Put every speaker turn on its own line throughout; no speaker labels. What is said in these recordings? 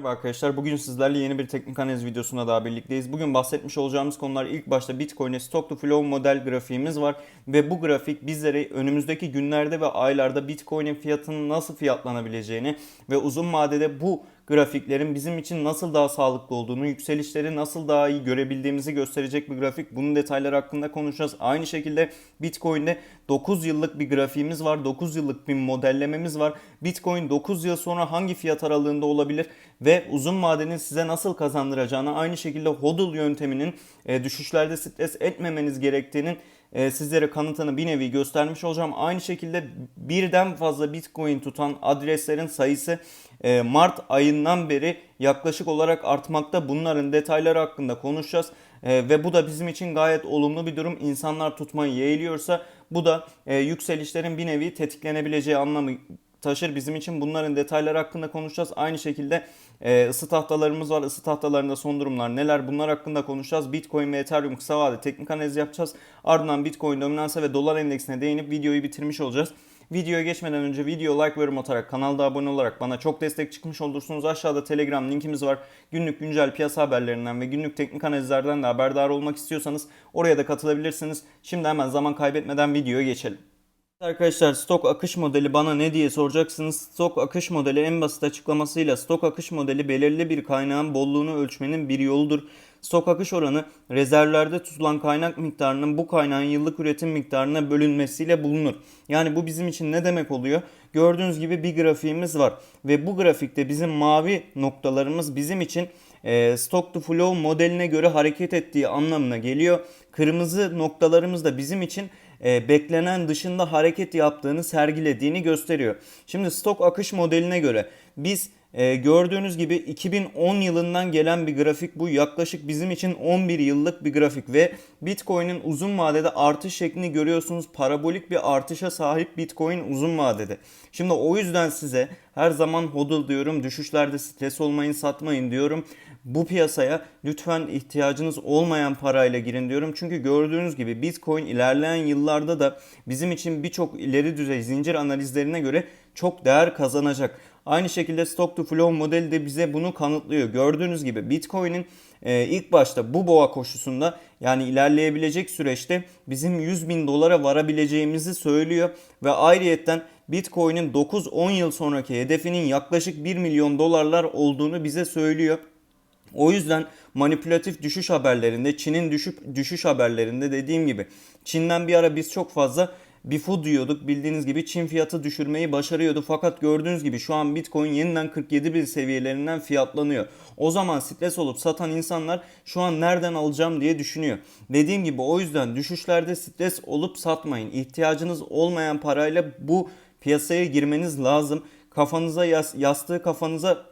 Merhaba arkadaşlar. Bugün sizlerle yeni bir teknik analiz videosunda daha birlikteyiz. Bugün bahsetmiş olacağımız konular ilk başta Bitcoin'e Stock to Flow model grafiğimiz var. Ve bu grafik bizlere önümüzdeki günlerde ve aylarda Bitcoin'in fiyatının nasıl fiyatlanabileceğini ve uzun vadede bu grafiklerin bizim için nasıl daha sağlıklı olduğunu, yükselişleri nasıl daha iyi görebildiğimizi gösterecek bir grafik. Bunun detayları hakkında konuşacağız. Aynı şekilde Bitcoin'de 9 yıllık bir grafiğimiz var. 9 yıllık bir modellememiz var. Bitcoin 9 yıl sonra hangi fiyat aralığında olabilir ve uzun vadenin size nasıl kazandıracağını aynı şekilde hodl yönteminin e, düşüşlerde stres etmemeniz gerektiğinin e, sizlere kanıtını bir nevi göstermiş olacağım. Aynı şekilde birden fazla Bitcoin tutan adreslerin sayısı e, Mart ayından beri yaklaşık olarak artmakta. Bunların detayları hakkında konuşacağız. E, ve bu da bizim için gayet olumlu bir durum. İnsanlar tutmayı yeğliyorsa bu da e, yükselişlerin bir nevi tetiklenebileceği anlamı taşır bizim için. Bunların detayları hakkında konuşacağız. Aynı şekilde e, ısı tahtalarımız var. Isı tahtalarında son durumlar neler bunlar hakkında konuşacağız. Bitcoin ve Ethereum kısa vade teknik analiz yapacağız. Ardından Bitcoin dominansa ve dolar endeksine değinip videoyu bitirmiş olacağız. Videoya geçmeden önce video like ve yorum atarak kanalda abone olarak bana çok destek çıkmış olursunuz. Aşağıda Telegram linkimiz var. Günlük güncel piyasa haberlerinden ve günlük teknik analizlerden de haberdar olmak istiyorsanız oraya da katılabilirsiniz. Şimdi hemen zaman kaybetmeden videoya geçelim. Arkadaşlar stok akış modeli bana ne diye soracaksınız. Stok akış modeli en basit açıklamasıyla stok akış modeli belirli bir kaynağın bolluğunu ölçmenin bir yoludur. Stok akış oranı rezervlerde tutulan kaynak miktarının bu kaynağın yıllık üretim miktarına bölünmesiyle bulunur. Yani bu bizim için ne demek oluyor? Gördüğünüz gibi bir grafiğimiz var ve bu grafikte bizim mavi noktalarımız bizim için e, stock to flow modeline göre hareket ettiği anlamına geliyor. Kırmızı noktalarımız da bizim için e, beklenen dışında hareket yaptığını sergilediğini gösteriyor. Şimdi stok akış modeline göre biz e, gördüğünüz gibi 2010 yılından gelen bir grafik bu. Yaklaşık bizim için 11 yıllık bir grafik ve Bitcoin'in uzun vadede artış şeklini görüyorsunuz. Parabolik bir artışa sahip Bitcoin uzun vadede. Şimdi o yüzden size her zaman hodl diyorum. Düşüşlerde stres olmayın, satmayın diyorum. Bu piyasaya lütfen ihtiyacınız olmayan parayla girin diyorum. Çünkü gördüğünüz gibi Bitcoin ilerleyen yıllarda da bizim için birçok ileri düzey zincir analizlerine göre çok değer kazanacak. Aynı şekilde Stock to Flow modeli de bize bunu kanıtlıyor. Gördüğünüz gibi Bitcoin'in e, ilk başta bu boğa koşusunda yani ilerleyebilecek süreçte bizim 100 bin dolara varabileceğimizi söylüyor. Ve ayrıyetten Bitcoin'in 9-10 yıl sonraki hedefinin yaklaşık 1 milyon dolarlar olduğunu bize söylüyor. O yüzden manipülatif düşüş haberlerinde, Çin'in düşüş haberlerinde dediğim gibi Çin'den bir ara biz çok fazla Bifu diyorduk. Bildiğiniz gibi Çin fiyatı düşürmeyi başarıyordu. Fakat gördüğünüz gibi şu an Bitcoin yeniden 47 bin seviyelerinden fiyatlanıyor. O zaman stres olup satan insanlar şu an nereden alacağım diye düşünüyor. Dediğim gibi o yüzden düşüşlerde stres olup satmayın. İhtiyacınız olmayan parayla bu piyasaya girmeniz lazım. Kafanıza yas, yastığı kafanıza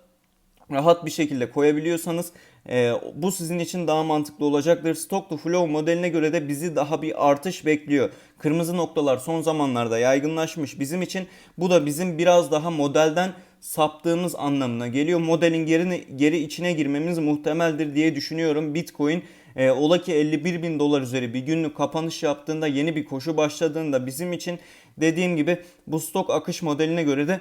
rahat bir şekilde koyabiliyorsanız e, bu sizin için daha mantıklı olacaktır. Stock to Flow modeline göre de bizi daha bir artış bekliyor. Kırmızı noktalar son zamanlarda yaygınlaşmış bizim için. Bu da bizim biraz daha modelden saptığımız anlamına geliyor. Modelin geri, geri içine girmemiz muhtemeldir diye düşünüyorum. Bitcoin e, ola ki 51 bin dolar üzeri bir günlük kapanış yaptığında yeni bir koşu başladığında bizim için dediğim gibi bu stok akış modeline göre de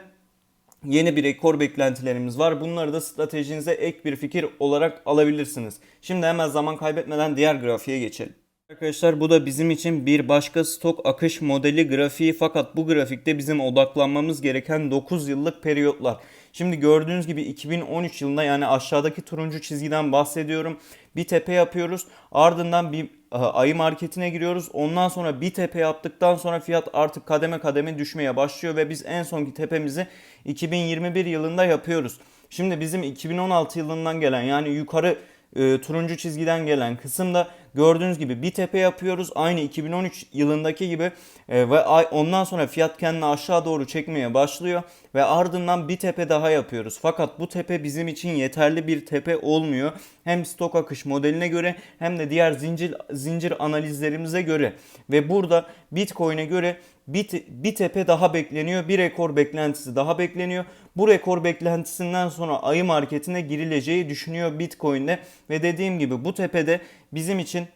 yeni bir rekor beklentilerimiz var. Bunları da stratejinize ek bir fikir olarak alabilirsiniz. Şimdi hemen zaman kaybetmeden diğer grafiğe geçelim. Arkadaşlar bu da bizim için bir başka stok akış modeli grafiği fakat bu grafikte bizim odaklanmamız gereken 9 yıllık periyotlar. Şimdi gördüğünüz gibi 2013 yılında yani aşağıdaki turuncu çizgiden bahsediyorum. Bir tepe yapıyoruz ardından bir ayı marketine giriyoruz. Ondan sonra bir tepe yaptıktan sonra fiyat artık kademe kademe düşmeye başlıyor ve biz en sonki tepemizi 2021 yılında yapıyoruz. Şimdi bizim 2016 yılından gelen yani yukarı e, turuncu çizgiden gelen kısımda gördüğünüz gibi bir tepe yapıyoruz. Aynı 2013 yılındaki gibi e, ve ondan sonra fiyat kendini aşağı doğru çekmeye başlıyor ve ardından bir tepe daha yapıyoruz. Fakat bu tepe bizim için yeterli bir tepe olmuyor. Hem stok akış modeline göre hem de diğer zincir zincir analizlerimize göre ve burada Bitcoin'e göre bir, bir tepe daha bekleniyor. Bir rekor beklentisi daha bekleniyor. Bu rekor beklentisinden sonra ayı marketine girileceği düşünüyor Bitcoin'de. Ve dediğim gibi bu tepede bizim için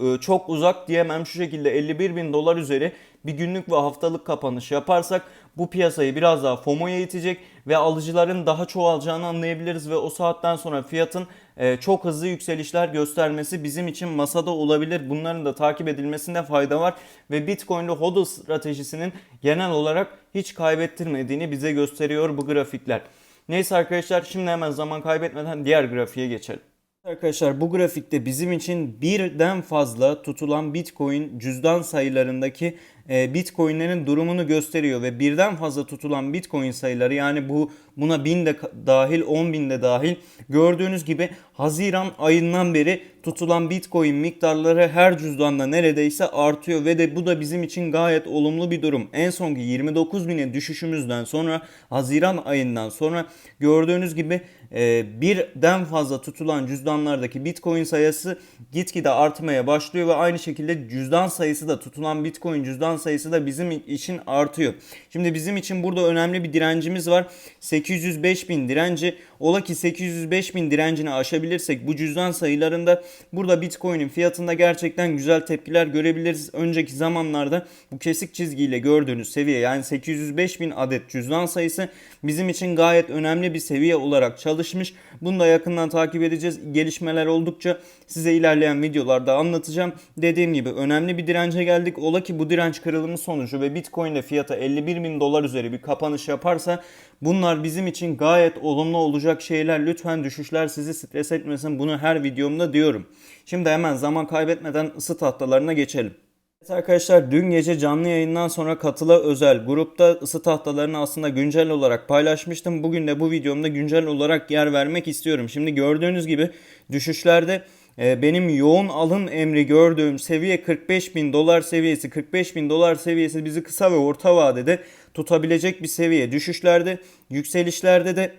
e, çok uzak diyemem şu şekilde 51 bin dolar üzeri bir günlük ve haftalık kapanış yaparsak bu piyasayı biraz daha FOMO'ya itecek ve alıcıların daha çoğalacağını anlayabiliriz ve o saatten sonra fiyatın e, çok hızlı yükselişler göstermesi bizim için masada olabilir. Bunların da takip edilmesinde fayda var ve Bitcoin'de HODL stratejisinin genel olarak hiç kaybettirmediğini bize gösteriyor bu grafikler. Neyse arkadaşlar şimdi hemen zaman kaybetmeden diğer grafiğe geçelim. Arkadaşlar bu grafikte bizim için birden fazla tutulan Bitcoin cüzdan sayılarındaki e, Bitcoin'lerin durumunu gösteriyor ve birden fazla tutulan Bitcoin sayıları yani bu buna 1000 de dahil 10 bin de dahil gördüğünüz gibi Haziran ayından beri tutulan Bitcoin miktarları her cüzdanda neredeyse artıyor ve de bu da bizim için gayet olumlu bir durum. En sonki 29 bine düşüşümüzden sonra Haziran ayından sonra gördüğünüz gibi e, birden fazla tutulan cüzdanlardaki Bitcoin sayısı gitgide artmaya başlıyor ve aynı şekilde cüzdan sayısı da tutulan Bitcoin cüzdan sayısı da bizim için artıyor. Şimdi bizim için burada önemli bir direncimiz var. 805 bin direnci. Ola ki 805 bin direncini aşabilirsek bu cüzdan sayılarında burada Bitcoin'in fiyatında gerçekten güzel tepkiler görebiliriz. Önceki zamanlarda bu kesik çizgiyle gördüğünüz seviye yani 805 bin adet cüzdan sayısı bizim için gayet önemli bir seviye olarak çalışmış. Bunu da yakından takip edeceğiz. Gelişmeler oldukça size ilerleyen videolarda anlatacağım. Dediğim gibi önemli bir dirence geldik. Ola ki bu direnç kırılımı sonucu ve Bitcoin'de fiyata 51 bin dolar üzeri bir kapanış yaparsa bunlar bizim için gayet olumlu olacak şeyler. Lütfen düşüşler sizi stres etmesin. Bunu her videomda diyorum. Şimdi hemen zaman kaybetmeden ısı tahtalarına geçelim. Evet arkadaşlar dün gece canlı yayından sonra katıla özel grupta ısı tahtalarını aslında güncel olarak paylaşmıştım. Bugün de bu videomda güncel olarak yer vermek istiyorum. Şimdi gördüğünüz gibi düşüşlerde e, benim yoğun alım emri gördüğüm seviye 45 bin dolar seviyesi 45 bin dolar seviyesi bizi kısa ve orta vadede tutabilecek bir seviye. Düşüşlerde yükselişlerde de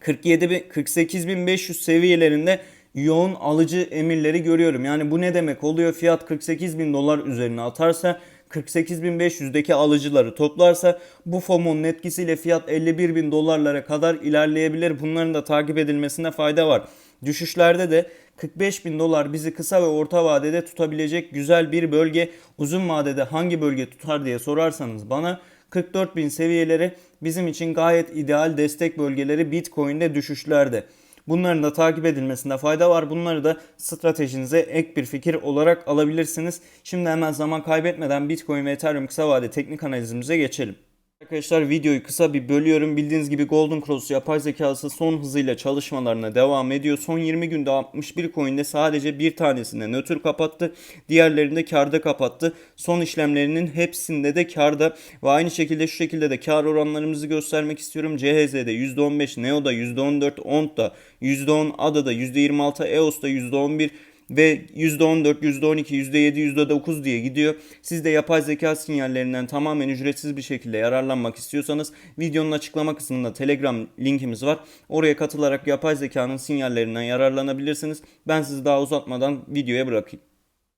47 bin, 48.500 seviyelerinde yoğun alıcı emirleri görüyorum. Yani bu ne demek oluyor? Fiyat 48 bin dolar üzerine atarsa 48.500'deki alıcıları toplarsa bu FOMO'nun etkisiyle fiyat 51 bin dolarlara kadar ilerleyebilir. Bunların da takip edilmesine fayda var. Düşüşlerde de 45 bin dolar bizi kısa ve orta vadede tutabilecek güzel bir bölge. Uzun vadede hangi bölge tutar diye sorarsanız bana 44 bin seviyeleri bizim için gayet ideal destek bölgeleri Bitcoin'de düşüşlerde. Bunların da takip edilmesinde fayda var. Bunları da stratejinize ek bir fikir olarak alabilirsiniz. Şimdi hemen zaman kaybetmeden Bitcoin ve Ethereum kısa vade teknik analizimize geçelim. Arkadaşlar videoyu kısa bir bölüyorum. Bildiğiniz gibi Golden Cross yapay zekası son hızıyla çalışmalarına devam ediyor. Son 20 günde 61 coin'de sadece bir tanesinde nötr kapattı. Diğerlerinde karda kapattı. Son işlemlerinin hepsinde de karda ve aynı şekilde şu şekilde de kar oranlarımızı göstermek istiyorum. CHZ'de %15, Neo'da %14, ONT'da %10, ADA'da %26, EOS'ta %11 ve %14, %12, %7, %9 diye gidiyor. Siz de yapay zeka sinyallerinden tamamen ücretsiz bir şekilde yararlanmak istiyorsanız videonun açıklama kısmında Telegram linkimiz var. Oraya katılarak yapay zekanın sinyallerinden yararlanabilirsiniz. Ben sizi daha uzatmadan videoya bırakayım.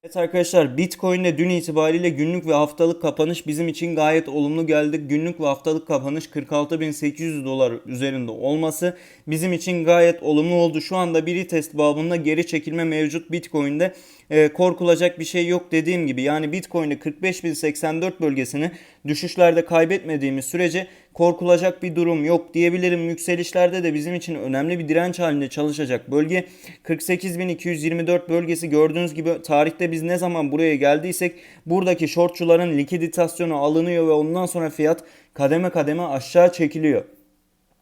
Evet arkadaşlar Bitcoin'de dün itibariyle günlük ve haftalık kapanış bizim için gayet olumlu geldi. Günlük ve haftalık kapanış 46.800 dolar üzerinde olması bizim için gayet olumlu oldu. Şu anda bir test babında geri çekilme mevcut Bitcoin'de. E, korkulacak bir şey yok dediğim gibi. Yani Bitcoin'de 45.084 bölgesini düşüşlerde kaybetmediğimiz sürece korkulacak bir durum yok diyebilirim. Yükselişlerde de bizim için önemli bir direnç halinde çalışacak bölge 48.224 bölgesi gördüğünüz gibi tarihte biz ne zaman buraya geldiysek buradaki shortçuların likiditasyonu alınıyor ve ondan sonra fiyat kademe kademe aşağı çekiliyor.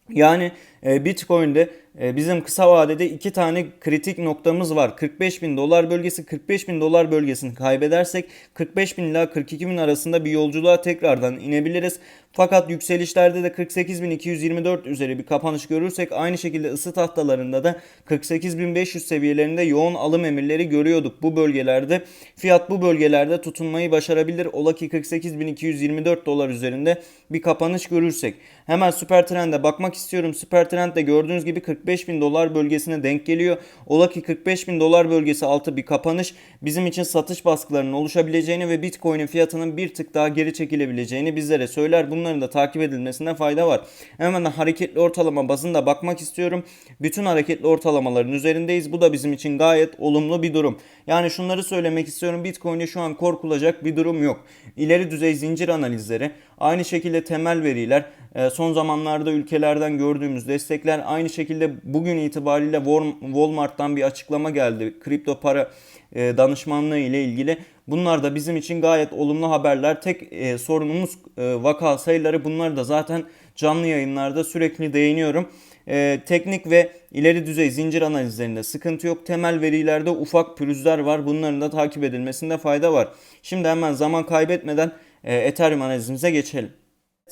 Yani e, Bitcoin'de bizim kısa vadede iki tane kritik noktamız var. 45 bin dolar bölgesi 45 bin dolar bölgesini kaybedersek 45 bin ila 42 bin arasında bir yolculuğa tekrardan inebiliriz. Fakat yükselişlerde de 48.224 üzeri bir kapanış görürsek aynı şekilde ısı tahtalarında da 48.500 seviyelerinde yoğun alım emirleri görüyorduk bu bölgelerde. Fiyat bu bölgelerde tutunmayı başarabilir. Ola ki 48.224 dolar üzerinde bir kapanış görürsek. Hemen süper trende bakmak istiyorum. Süper Süper Trend de gördüğünüz gibi 45 bin dolar bölgesine denk geliyor. Ola ki 45 bin dolar bölgesi altı bir kapanış bizim için satış baskılarının oluşabileceğini ve Bitcoin'in fiyatının bir tık daha geri çekilebileceğini bizlere söyler. Bunların da takip edilmesine fayda var. Hemen hareketli ortalama bazında bakmak istiyorum. Bütün hareketli ortalamaların üzerindeyiz. Bu da bizim için gayet olumlu bir durum. Yani şunları söylemek istiyorum. Bitcoin'e şu an korkulacak bir durum yok. İleri düzey zincir analizleri, aynı şekilde temel veriler, e, son zamanlarda ülkelerden gördüğümüz destekler, aynı şekilde bugün itibariyle Walmart'tan bir açıklama geldi. Kripto para e, danışmanlığı ile ilgili. Bunlar da bizim için gayet olumlu haberler. Tek e, sorunumuz vaka sayıları. Bunları da zaten canlı yayınlarda sürekli değiniyorum. Ee, teknik ve ileri düzey zincir analizlerinde sıkıntı yok. Temel verilerde ufak pürüzler var. Bunların da takip edilmesinde fayda var. Şimdi hemen zaman kaybetmeden e, Ethereum analizimize geçelim.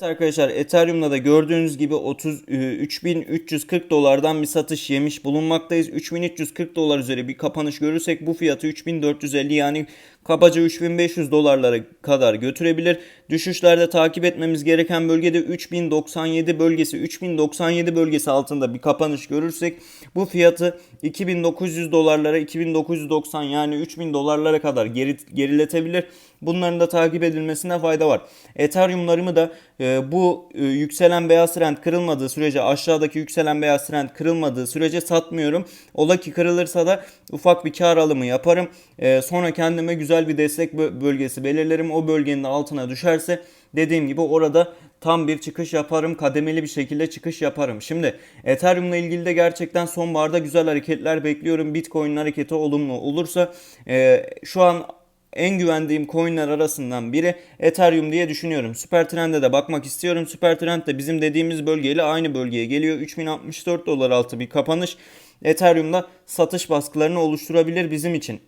Evet arkadaşlar Ethereum'da da gördüğünüz gibi 3340 dolardan bir satış yemiş bulunmaktayız. 3340 dolar üzeri bir kapanış görürsek bu fiyatı 3450 yani kabaca 3500 dolarlara kadar götürebilir. Düşüşlerde takip etmemiz gereken bölgede 3097 bölgesi 3097 bölgesi altında bir kapanış görürsek bu fiyatı 2900 dolarlara 2990 yani 3000 dolarlara kadar geri, geriletebilir. Bunların da takip edilmesine fayda var. Ethereum'larımı da e, bu e, yükselen beyaz trend kırılmadığı sürece aşağıdaki yükselen beyaz trend kırılmadığı sürece satmıyorum. Ola ki kırılırsa da ufak bir kar alımı yaparım. E, sonra kendime güzel bir destek bölgesi belirlerim. O bölgenin altına düşerse dediğim gibi orada tam bir çıkış yaparım. Kademeli bir şekilde çıkış yaparım. Şimdi Ethereum'la ilgili de gerçekten sonbaharda güzel hareketler bekliyorum. Bitcoin'in hareketi olumlu olursa e, şu an en güvendiğim coinler arasından biri Ethereum diye düşünüyorum. Süper Trend'e de bakmak istiyorum. Süper Trend de bizim dediğimiz bölgeyle aynı bölgeye geliyor. 3064 dolar altı bir kapanış. Ethereum'da satış baskılarını oluşturabilir bizim için.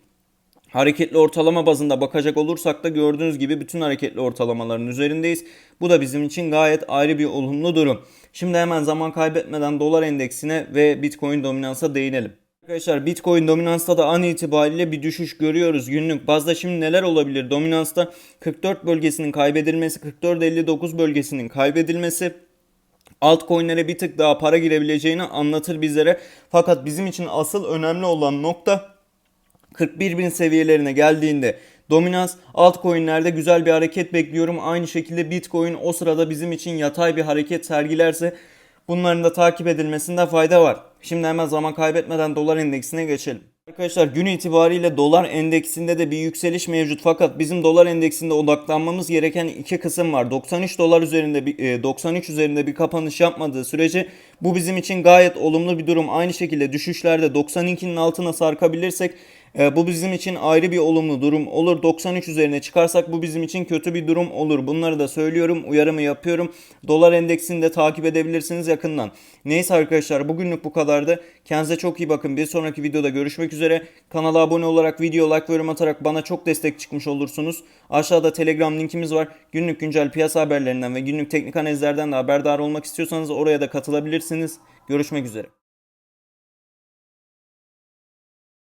Hareketli ortalama bazında bakacak olursak da gördüğünüz gibi bütün hareketli ortalamaların üzerindeyiz. Bu da bizim için gayet ayrı bir olumlu durum. Şimdi hemen zaman kaybetmeden dolar endeksine ve Bitcoin dominansa değinelim. Arkadaşlar Bitcoin dominansta da an itibariyle bir düşüş görüyoruz günlük bazda. Şimdi neler olabilir? Dominansta 44 bölgesinin kaybedilmesi, 44-59 bölgesinin kaybedilmesi altcoin'lere bir tık daha para girebileceğini anlatır bizlere. Fakat bizim için asıl önemli olan nokta 41 bin seviyelerine geldiğinde dominans altcoin'lerde güzel bir hareket bekliyorum. Aynı şekilde Bitcoin o sırada bizim için yatay bir hareket sergilerse bunların da takip edilmesinde fayda var. Şimdi hemen zaman kaybetmeden dolar endeksine geçelim. Arkadaşlar gün itibariyle dolar endeksinde de bir yükseliş mevcut fakat bizim dolar endeksinde odaklanmamız gereken iki kısım var. 93 dolar üzerinde bir 93 e, üzerinde bir kapanış yapmadığı sürece bu bizim için gayet olumlu bir durum. Aynı şekilde düşüşlerde 92'nin altına sarkabilirsek e, bu bizim için ayrı bir olumlu durum olur. 93 üzerine çıkarsak bu bizim için kötü bir durum olur. Bunları da söylüyorum, uyarımı yapıyorum. Dolar endeksini de takip edebilirsiniz yakından. Neyse arkadaşlar bugünlük bu kadardı. Kendinize çok iyi bakın. Bir sonraki videoda görüşmek üzere. Kanala abone olarak, video like ve yorum atarak bana çok destek çıkmış olursunuz. Aşağıda Telegram linkimiz var. Günlük güncel piyasa haberlerinden ve günlük teknik analizlerden de haberdar olmak istiyorsanız oraya da katılabilirsiniz. Görüşmek üzere.